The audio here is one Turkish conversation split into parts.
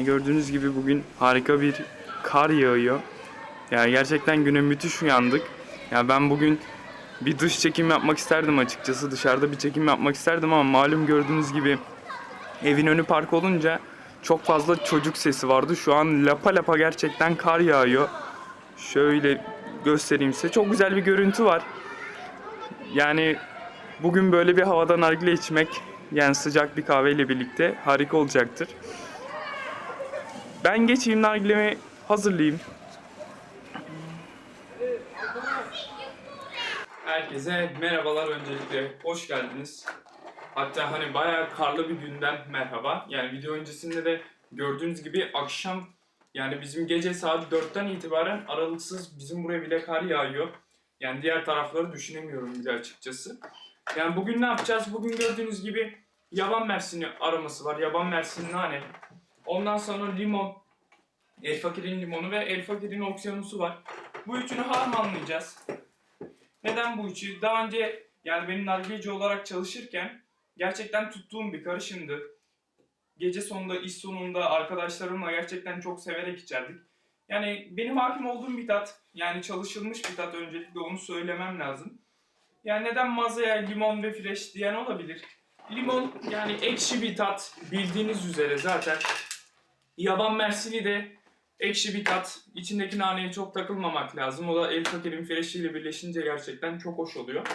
Yani gördüğünüz gibi bugün harika bir kar yağıyor. Yani gerçekten güne müthiş uyandık. Ya ben bugün bir dış çekim yapmak isterdim açıkçası. Dışarıda bir çekim yapmak isterdim ama malum gördüğünüz gibi evin önü park olunca çok fazla çocuk sesi vardı. Şu an lapa lapa gerçekten kar yağıyor. Şöyle göstereyim size. Çok güzel bir görüntü var. Yani bugün böyle bir havada nargile içmek yani sıcak bir kahveyle birlikte harika olacaktır. Ben geçeyim nargilemi hazırlayayım. Herkese merhabalar öncelikle. Hoş geldiniz. Hatta hani bayağı karlı bir günden merhaba. Yani video öncesinde de gördüğünüz gibi akşam yani bizim gece saat 4'ten itibaren aralıksız bizim buraya bile kar yağıyor. Yani diğer tarafları düşünemiyorum bile açıkçası. Yani bugün ne yapacağız? Bugün gördüğünüz gibi yaban mersini aroması var. Yaban mersini nane. Ondan sonra limon. El Fakir'in limonu ve El Fakir'in okyanusu var. Bu üçünü harmanlayacağız. Neden bu üçü? Daha önce yani benim nargileci olarak çalışırken gerçekten tuttuğum bir karışımdı. Gece sonunda, iş sonunda arkadaşlarımla gerçekten çok severek içerdik. Yani benim hakim olduğum bir tat. Yani çalışılmış bir tat öncelikle onu söylemem lazım. Yani neden mazaya limon ve fresh diyen olabilir? Limon yani ekşi bir tat bildiğiniz üzere zaten. Yaban mersini de ekşi bir tat. İçindeki naneye çok takılmamak lazım. O da el fakirin freşiyle birleşince gerçekten çok hoş oluyor.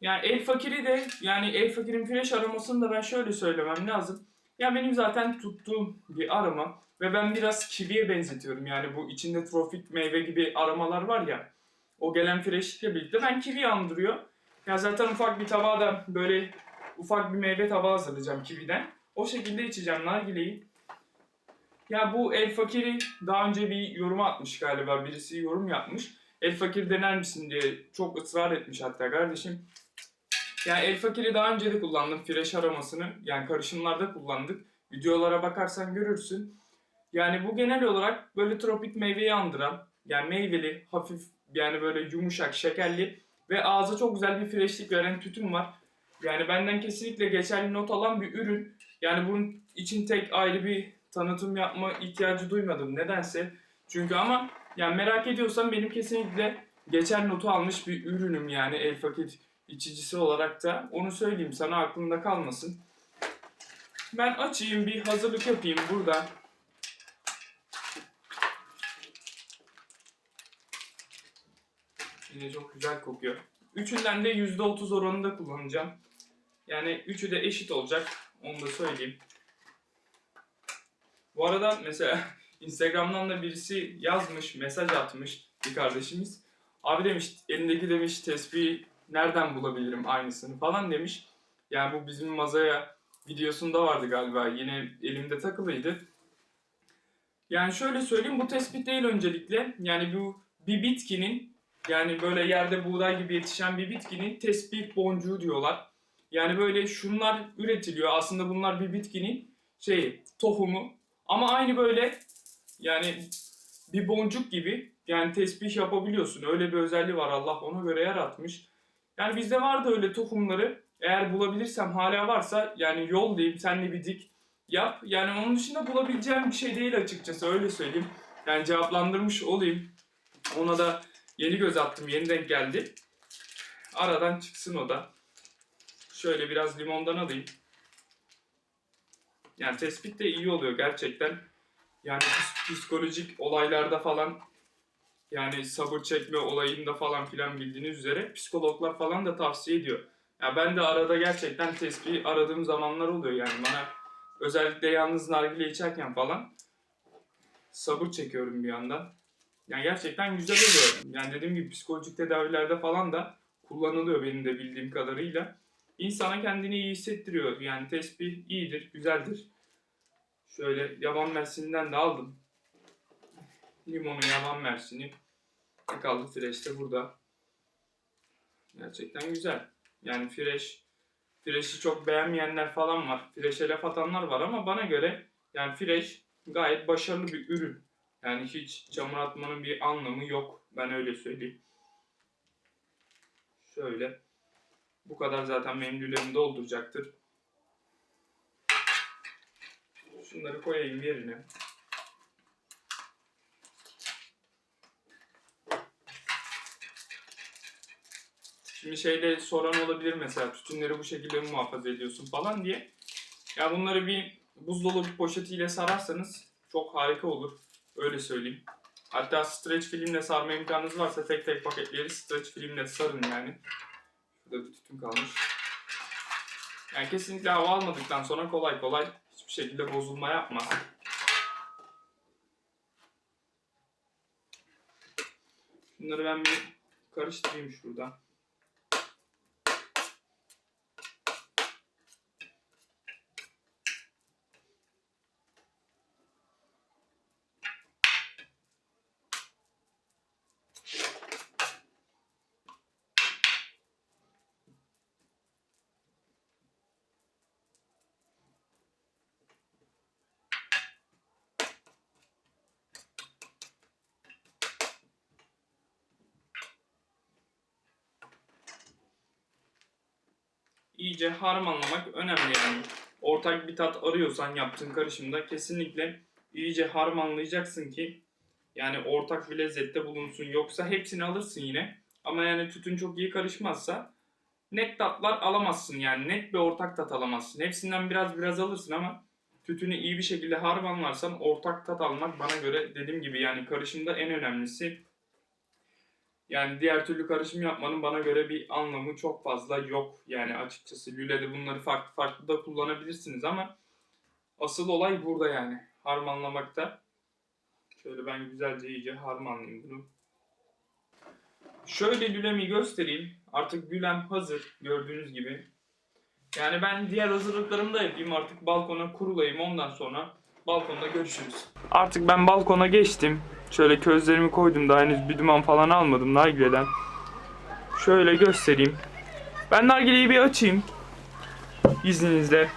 Yani el fakiri de yani el fakirin fresh aromasını da ben şöyle söylemem lazım. Ya benim zaten tuttuğum bir aroma ve ben biraz kiviye benzetiyorum. Yani bu içinde trofik meyve gibi aromalar var ya. O gelen freşlikle birlikte ben kivi andırıyor. Ya zaten ufak bir tabağa da böyle ufak bir meyve tabağı hazırlayacağım kividen. O şekilde içeceğim nargileyi. Ya bu El Fakir'i daha önce bir yorum atmış galiba. Birisi yorum yapmış. El Fakir dener misin diye çok ısrar etmiş hatta kardeşim. Yani El Fakir'i daha önce de kullandım. Fresh aromasını. Yani karışımlarda kullandık. Videolara bakarsan görürsün. Yani bu genel olarak böyle tropik meyveyi andıran, yani meyveli, hafif yani böyle yumuşak, şekerli ve ağza çok güzel bir freshlik veren tütün var. Yani benden kesinlikle geçerli not alan bir ürün. Yani bunun için tek ayrı bir tanıtım yapma ihtiyacı duymadım nedense. Çünkü ama yani merak ediyorsan benim kesinlikle geçer notu almış bir ürünüm yani El Fakir içicisi olarak da. Onu söyleyeyim sana aklında kalmasın. Ben açayım bir hazırlık yapayım burada. Yine çok güzel kokuyor. Üçünden de %30 oranında kullanacağım. Yani üçü de eşit olacak. Onu da söyleyeyim. Bu arada mesela Instagram'dan da birisi yazmış, mesaj atmış bir kardeşimiz. Abi demiş, elindeki demiş tespihi nereden bulabilirim aynısını falan demiş. Yani bu bizim mazaya videosunda vardı galiba. Yine elimde takılıydı. Yani şöyle söyleyeyim bu tespit değil öncelikle. Yani bu bir bitkinin yani böyle yerde buğday gibi yetişen bir bitkinin tespih boncuğu diyorlar. Yani böyle şunlar üretiliyor. Aslında bunlar bir bitkinin şeyi, tohumu. Ama aynı böyle yani bir boncuk gibi yani tesbih yapabiliyorsun. Öyle bir özelliği var. Allah ona göre yaratmış. Yani bizde vardı öyle tohumları. Eğer bulabilirsem hala varsa yani yollayayım sen de bir dik yap. Yani onun dışında bulabileceğim bir şey değil açıkçası öyle söyleyeyim. Yani cevaplandırmış olayım. Ona da yeni göz attım. Yeni denk geldi. Aradan çıksın o da. Şöyle biraz limondan alayım. Yani tespit de iyi oluyor gerçekten. Yani psikolojik olaylarda falan yani sabır çekme olayında falan filan bildiğiniz üzere psikologlar falan da tavsiye ediyor. Ya ben de arada gerçekten tespih aradığım zamanlar oluyor yani bana özellikle yalnız nargile içerken falan sabır çekiyorum bir yandan. Yani gerçekten güzel oluyor. Yani dediğim gibi psikolojik tedavilerde falan da kullanılıyor benim de bildiğim kadarıyla. İnsana kendini iyi hissettiriyor. Yani tesbih iyidir, güzeldir. Şöyle yaban mersininden de aldım. Limonu, yaban mersini. Kaldı fresh burada. Gerçekten güzel. Yani fresh, fresh'i çok beğenmeyenler falan var. Fresh'e laf atanlar var ama bana göre yani fresh gayet başarılı bir ürün. Yani hiç çamur atmanın bir anlamı yok. Ben öyle söyleyeyim. Şöyle. Bu kadar zaten menülerimi dolduracaktır. Şunları koyayım yerine. Şimdi şeyde soran olabilir mesela tütünleri bu şekilde mi muhafaza ediyorsun falan diye. Ya bunları bir buzdolabı poşetiyle sararsanız çok harika olur. Öyle söyleyeyim. Hatta streç filmle sarma imkanınız varsa tek tek paketleri streç filmle sarın yani. Bir tütün kalmış. Yani kesinlikle hava almadıktan sonra kolay kolay hiçbir şekilde bozulma yapmaz. Bunları ben bir karıştırayım şurada. İyice harmanlamak önemli yani. Ortak bir tat arıyorsan yaptığın karışımda kesinlikle iyice harmanlayacaksın ki yani ortak bir lezzette bulunsun. Yoksa hepsini alırsın yine. Ama yani tütün çok iyi karışmazsa net tatlar alamazsın yani. Net bir ortak tat alamazsın. Hepsinden biraz biraz alırsın ama tütünü iyi bir şekilde harmanlarsan ortak tat almak bana göre dediğim gibi yani karışımda en önemlisi yani diğer türlü karışım yapmanın bana göre bir anlamı çok fazla yok. Yani açıkçası lülede bunları farklı farklı da kullanabilirsiniz ama asıl olay burada yani. Harmanlamakta. Şöyle ben güzelce iyice harmanlayayım bunu. Şöyle lülemi göstereyim. Artık lülem hazır gördüğünüz gibi. Yani ben diğer hazırlıklarımı da yapayım artık balkona kurulayım ondan sonra balkonda görüşürüz. Artık ben balkona geçtim. Şöyle közlerimi koydum daha henüz bir duman falan almadım nargileden. Şöyle göstereyim. Ben nargileyi bir açayım. İzninizle.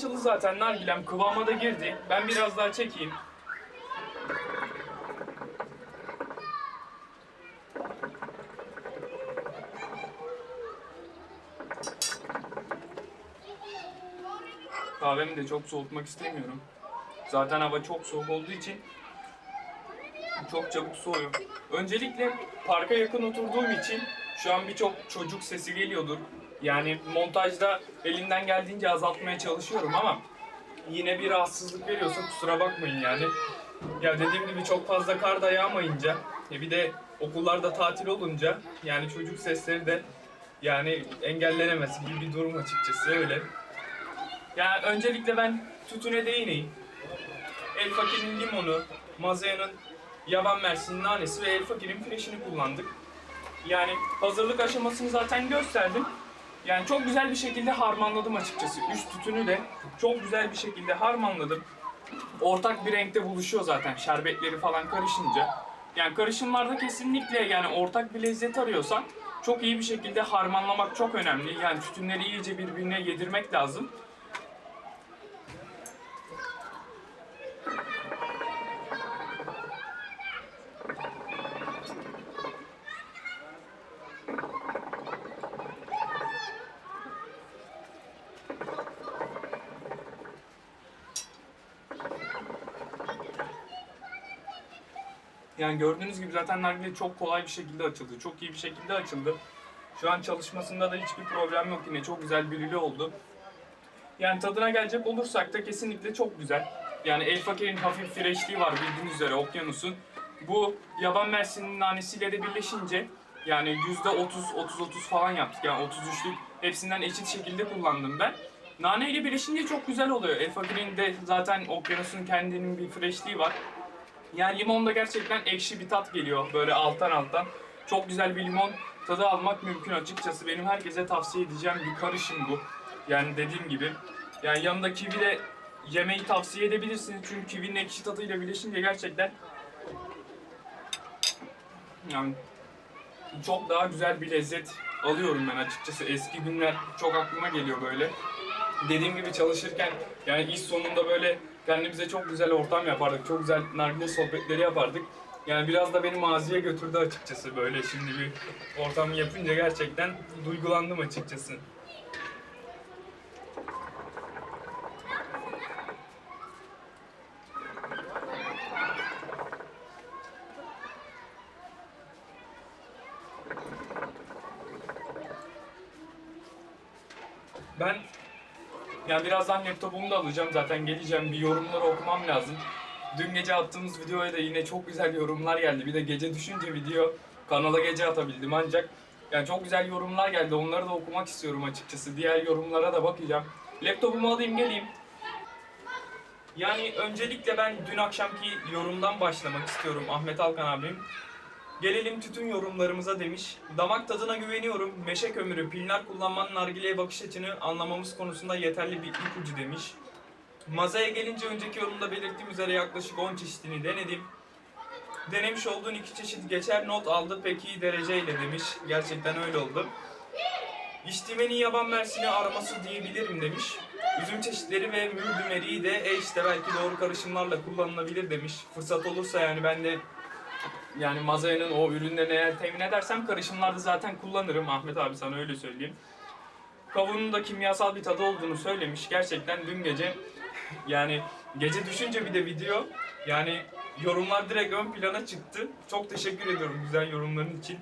Açıldı zaten nargilem kıvama da girdi. Ben biraz daha çekeyim. Kahvemi de çok soğutmak istemiyorum. Zaten hava çok soğuk olduğu için çok çabuk soğuyor. Öncelikle parka yakın oturduğum için şu an birçok çocuk sesi geliyordur. Yani montajda elinden geldiğince azaltmaya çalışıyorum ama yine bir rahatsızlık veriyorsa kusura bakmayın yani. Ya dediğim gibi çok fazla kar da yağmayınca e bir de okullarda tatil olunca yani çocuk sesleri de yani engellenemez gibi bir durum açıkçası öyle. Yani öncelikle ben tütüne değineyim. El Fakir'in limonu, Mazaya'nın yaban mersinin nanesi ve El Fakir'in freşini kullandık. Yani hazırlık aşamasını zaten gösterdim. Yani çok güzel bir şekilde harmanladım açıkçası. Üst tütünü de çok güzel bir şekilde harmanladım. Ortak bir renkte buluşuyor zaten şerbetleri falan karışınca. Yani karışımlarda kesinlikle yani ortak bir lezzet arıyorsan çok iyi bir şekilde harmanlamak çok önemli. Yani tütünleri iyice birbirine yedirmek lazım. Gördüğünüz gibi zaten nargile çok kolay bir şekilde açıldı. Çok iyi bir şekilde açıldı. Şu an çalışmasında da hiçbir problem yok yine. Çok güzel bir oldu. Yani tadına gelecek olursak da kesinlikle çok güzel. Yani El Fakir'in hafif freşliği var bildiğiniz üzere okyanusun. Bu yaban mersinin nanesiyle de birleşince yani yüzde 30 30 30 falan yaptık. Yani 33'lük hepsinden eşit şekilde kullandım ben. Nane ile birleşince çok güzel oluyor. El Fakir'in de zaten okyanusun kendinin bir freshliği var. Yani limonda gerçekten ekşi bir tat geliyor böyle alttan alttan. Çok güzel bir limon tadı almak mümkün açıkçası. Benim herkese tavsiye edeceğim bir karışım bu. Yani dediğim gibi. Yani yanında kivi de yemeği tavsiye edebilirsiniz. Çünkü kivinin ekşi tadıyla birleşince gerçekten yani çok daha güzel bir lezzet alıyorum ben açıkçası. Eski günler çok aklıma geliyor böyle. Dediğim gibi çalışırken yani iş sonunda böyle kendimize çok güzel ortam yapardık. Çok güzel nargile sohbetleri yapardık. Yani biraz da beni maziye götürdü açıkçası böyle şimdi bir ortam yapınca gerçekten duygulandım açıkçası. Ben yani birazdan laptopumu da alacağım zaten geleceğim bir yorumları okumam lazım. Dün gece attığımız videoya da yine çok güzel yorumlar geldi. Bir de gece düşünce video kanala gece atabildim ancak yani çok güzel yorumlar geldi. Onları da okumak istiyorum açıkçası. Diğer yorumlara da bakacağım. Laptopumu alayım geleyim. Yani öncelikle ben dün akşamki yorumdan başlamak istiyorum Ahmet Alkan abim. Gelelim tütün yorumlarımıza demiş. Damak tadına güveniyorum. Meşe kömürü, pilnar kullanmanın nargileye bakış açını anlamamız konusunda yeterli bir ipucu demiş. Mazaya gelince önceki yorumda belirttiğim üzere yaklaşık 10 çeşidini denedim. Denemiş olduğun iki çeşit geçer not aldı pek iyi dereceyle demiş. Gerçekten öyle oldu. İçtiğim en iyi yaban mersini aroması diyebilirim demiş. Üzüm çeşitleri ve mürdüm eriği de e işte belki doğru karışımlarla kullanılabilir demiş. Fırsat olursa yani ben de yani Mazaya'nın o ürünlerini eğer temin edersem karışımlarda zaten kullanırım. Ahmet abi sana öyle söyleyeyim. Kavunun da kimyasal bir tadı olduğunu söylemiş. Gerçekten dün gece yani gece düşünce bir de video yani yorumlar direkt ön plana çıktı. Çok teşekkür ediyorum güzel yorumların için.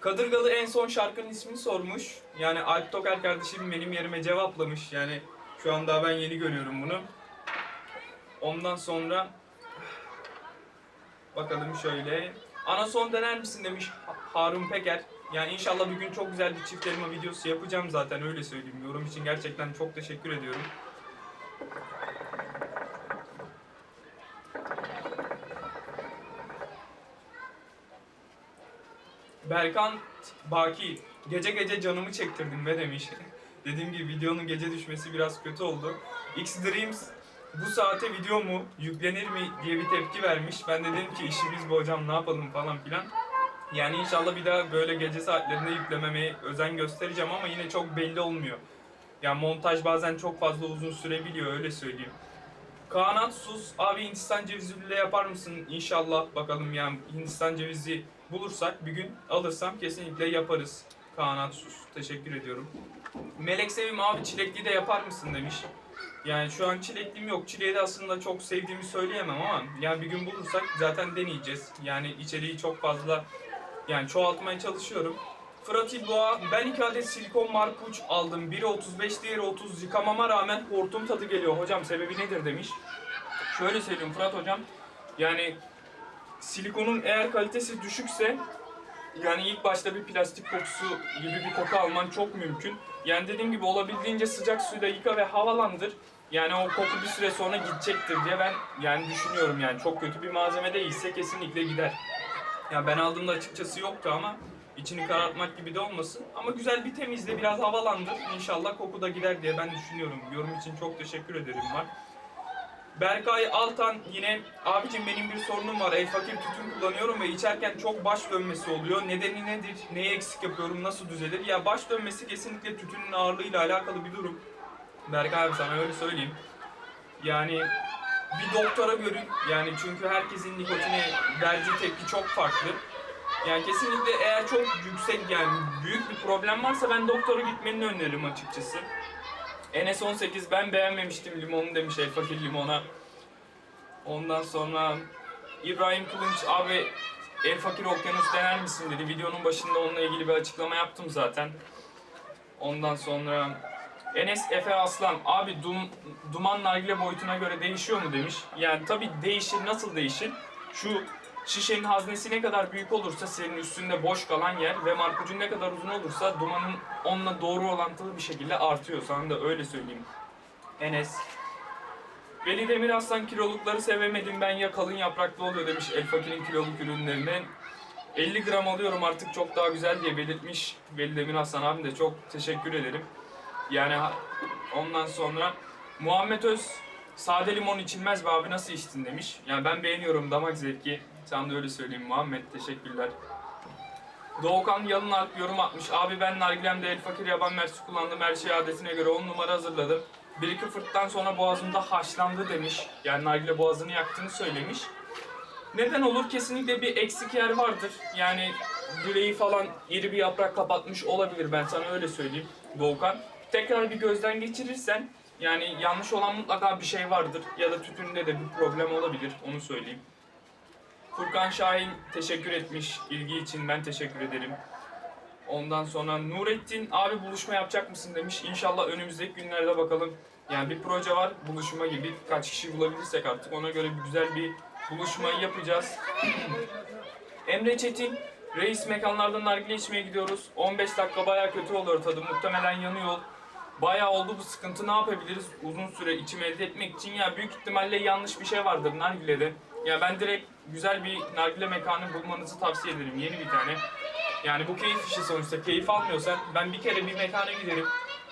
Kadırgalı en son şarkının ismini sormuş. Yani Alp Toker kardeşim benim yerime cevaplamış. Yani şu anda ben yeni görüyorum bunu. Ondan sonra Bakalım şöyle. Anason dener misin demiş Harun Peker. Yani inşallah bir gün çok güzel bir çift elma videosu yapacağım zaten öyle söyleyeyim. Yorum için gerçekten çok teşekkür ediyorum. Berkan Baki gece gece canımı çektirdim be demiş. Dediğim gibi videonun gece düşmesi biraz kötü oldu. X Dreams bu saate video mu yüklenir mi diye bir tepki vermiş. Ben de dedim ki işimiz bu hocam ne yapalım falan filan. Yani inşallah bir daha böyle gece saatlerinde yüklememeye özen göstereceğim ama yine çok belli olmuyor. Yani montaj bazen çok fazla uzun sürebiliyor öyle söyleyeyim. Kaanat Sus abi Hindistan cevizi lüle yapar mısın? İnşallah bakalım yani Hindistan cevizi bulursak bir gün alırsam kesinlikle yaparız. Kaanat Sus teşekkür ediyorum. Melek Sevim abi çilekli de yapar mısın demiş. Yani şu an çileklim yok. Çileği de aslında çok sevdiğimi söyleyemem ama yani bir gün bulursak zaten deneyeceğiz. Yani içeriği çok fazla yani çoğaltmaya çalışıyorum. Fırat İlboğa, ben iki adet silikon marpuç aldım. Biri 35, diğeri 30. Yıkamama rağmen hortum tadı geliyor. Hocam sebebi nedir demiş. Şöyle söyleyeyim Fırat hocam. Yani silikonun eğer kalitesi düşükse yani ilk başta bir plastik kokusu gibi bir koku alman çok mümkün. Yani dediğim gibi olabildiğince sıcak suyla yıka ve havalandır. Yani o koku bir süre sonra gidecektir diye ben yani düşünüyorum yani çok kötü bir malzeme değilse kesinlikle gider. Ya ben aldığımda açıkçası yoktu ama içini karartmak gibi de olmasın. Ama güzel bir temizle biraz havalandır. İnşallah koku da gider diye ben düşünüyorum. Yorum için çok teşekkür ederim var. Berkay Altan yine abicim benim bir sorunum var. El fakir tütün kullanıyorum ve içerken çok baş dönmesi oluyor. Nedeni nedir? Neyi eksik yapıyorum? Nasıl düzelir? Ya baş dönmesi kesinlikle tütünün ağırlığıyla alakalı bir durum. Berkay abi sana öyle söyleyeyim. Yani bir doktora görün. Yani çünkü herkesin nikotine verdiği tepki çok farklı. Yani kesinlikle eğer çok yüksek yani büyük bir problem varsa ben doktora gitmeni öneririm açıkçası. Enes 18 ben beğenmemiştim limonu demiş El Fakir limona. Ondan sonra İbrahim Kılınç abi El Fakir Okyanus dener misin dedi. Videonun başında onunla ilgili bir açıklama yaptım zaten. Ondan sonra Enes Efe Aslan abi dum, duman nargile boyutuna göre değişiyor mu demiş. Yani tabi değişir nasıl değişir? Şu şişenin haznesi ne kadar büyük olursa senin üstünde boş kalan yer ve marpucun ne kadar uzun olursa dumanın onunla doğru orantılı bir şekilde artıyor. Sana da öyle söyleyeyim. Enes. Veli Demir Aslan kilolukları sevemedim ben ya kalın yapraklı oluyor demiş El Fakir'in kiloluk ürünlerine. 50 gram alıyorum artık çok daha güzel diye belirtmiş Veli Demir Aslan abim de çok teşekkür ederim. Yani ondan sonra Muhammed Öz sade limon içilmez be abi nasıl içtin demiş. Yani ben beğeniyorum damak zevki. Sen de öyle söyleyeyim Muhammed teşekkürler. Doğukan Yalın Alp yorum atmış. Abi ben nargilemde el fakir yaban mersi kullandım. Her şey adetine göre 10 numara hazırladım. Bir iki fırttan sonra boğazımda haşlandı demiş. Yani nargile boğazını yaktığını söylemiş. Neden olur? Kesinlikle bir eksik yer vardır. Yani direği falan iri bir yaprak kapatmış olabilir ben sana öyle söyleyeyim Doğukan. Tekrar bir gözden geçirirsen yani yanlış olan mutlaka bir şey vardır ya da tütünde de bir problem olabilir onu söyleyeyim. Furkan Şahin teşekkür etmiş ilgi için ben teşekkür ederim. Ondan sonra Nurettin abi buluşma yapacak mısın demiş. İnşallah önümüzdeki günlerde bakalım. Yani bir proje var buluşma gibi kaç kişi bulabilirsek artık ona göre bir güzel bir buluşmayı yapacağız. Emre Çetin Reis mekanlardan nargile içmeye gidiyoruz. 15 dakika baya kötü oluyor tadı. Muhtemelen yanıyor. Bayağı oldu bu sıkıntı ne yapabiliriz uzun süre içim elde etmek için ya büyük ihtimalle yanlış bir şey vardır nargilede. Ya ben direkt güzel bir nargile mekanı bulmanızı tavsiye ederim yeni bir tane. Yani bu keyif işi sonuçta keyif almıyorsan ben bir kere bir mekana giderim.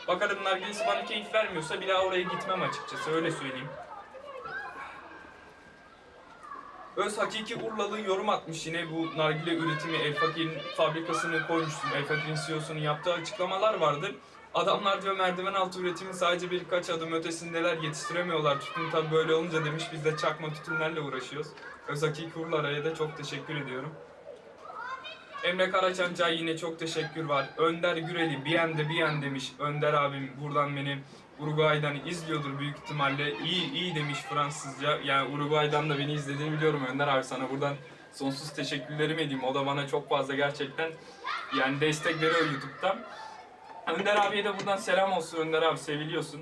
Bakarım nargilesi bana keyif vermiyorsa bir daha oraya gitmem açıkçası öyle söyleyeyim. Öz Hakiki Urlalı yorum atmış yine bu nargile üretimi El Fakir'in fabrikasını koymuştum. El Fakir'in CEO'sunun yaptığı açıklamalar vardı. Adamlar diyor merdiven altı üretimi sadece birkaç adım ötesindeler yetiştiremiyorlar. Tütün tabi böyle olunca demiş biz de çakma tütünlerle uğraşıyoruz. Öz Hakiki Urlalı'ya da çok teşekkür ediyorum. Emre Karaçancay yine çok teşekkür var. Önder Güreli bir yende bir yan demiş. Önder abim buradan beni Uruguay'dan izliyordur büyük ihtimalle. İyi iyi demiş Fransızca. Yani Uruguay'dan da beni izlediğini biliyorum Önder abi sana buradan sonsuz teşekkürlerimi edeyim. O da bana çok fazla gerçekten yani destek veriyor YouTube'dan. Önder abiye de buradan selam olsun Önder abi seviliyorsun.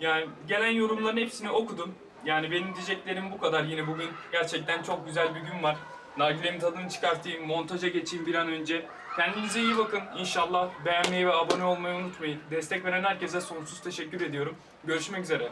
Yani gelen yorumların hepsini okudum. Yani benim diyeceklerim bu kadar. Yine bugün gerçekten çok güzel bir gün var. Nargilemin tadını çıkartayım, montaja geçeyim bir an önce. Kendinize iyi bakın. İnşallah beğenmeyi ve abone olmayı unutmayın. Destek veren herkese sonsuz teşekkür ediyorum. Görüşmek üzere.